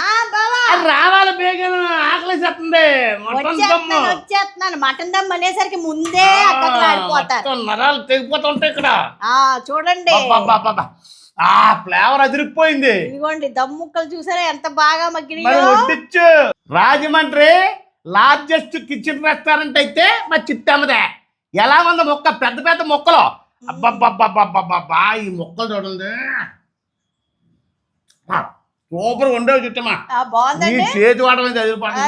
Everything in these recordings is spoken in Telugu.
ఆ అది రావాలి బేగం. మొత్తం దమ్ము. వచ్చేస్తున్నాను మటన్ దమ్ అనేసరికి ముందే నరాలు తెగిపోతుంటాయి ఇక్కడ. ఆ చూడండి. ఆ ఫ్లేవర్ అదిరిపోయింది. ఇదిగోండి దమ్ ముక్కలు చూసారా? ఎంత బాగా వడ్డిచ్చు. రాజమండ్రి లార్జెస్ట్ కిచెన్ రెస్టారెంట్ అయితే మా చిట్టమ్మదే ఎలా ఉంది మొక్క? పెద్ద పెద్ద మొక్కలు. అబ్బబ్బబ్బబ్బబ్బబ్బా ఈ మొక్కలు చూడండి. సూపర్ ఉండేవి చిట్టమ్మా ఆ, నీ చేతి చదివిపోతుంది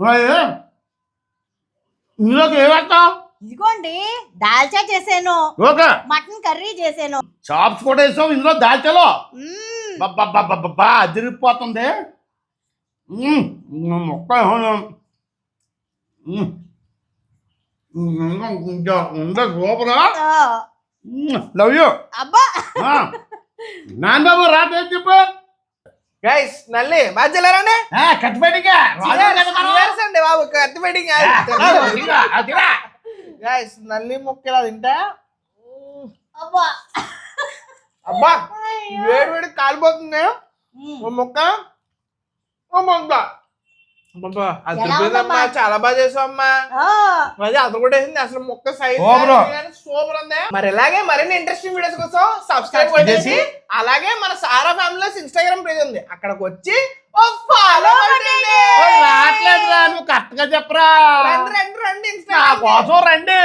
అది. ఇందులోకి ఏ వేస్తాం ఇదిగోండి దాల్చా చేసాను ఓకే. మటన్ కర్రీ చేసాను చాప్స్ కూడా వేసాం ఇందులో దాల్చలో. బాబా అదిరిపోతుంది. మ్మ్. మొక్క సూపరా? Love you. అబ్బా. నాన్న బాబు రాటే చెప్పు. గైస్ నల్లి బాధ్యలేరండి కట్టుబడిగా అండి బాబు కత్తి పెట్టింగ్ గైస్ నల్లి ముక్క ఇలా తింటా? అబ్బా. అబ్బా వేడి వేడి కాలిపోతుంది. ఓ ముక్క? ఓ మొక్క. అబ్బా అది? చాలా బాగా చేసావమ్మా. అది అతను కూడా వేసింది అసలు మొక్క సైజ్. సూపర్ ఉంది. మరి ఇలాగే మరిన్ని ఇంట్రెస్టింగ్ వీడియోస్ కోసం సబ్స్క్రైబ్ చేసి. అలాగే మన సారా ఫ్యామిలీస్ ఇన్స్టాగ్రామ్ పేజ్ ఉంది. అక్కడికి వచ్చి ఫాలో రావట్లేదు నువ్వు కరెక్ట్గా చెప్పరా. రండి రండి రండి కోసం రండి.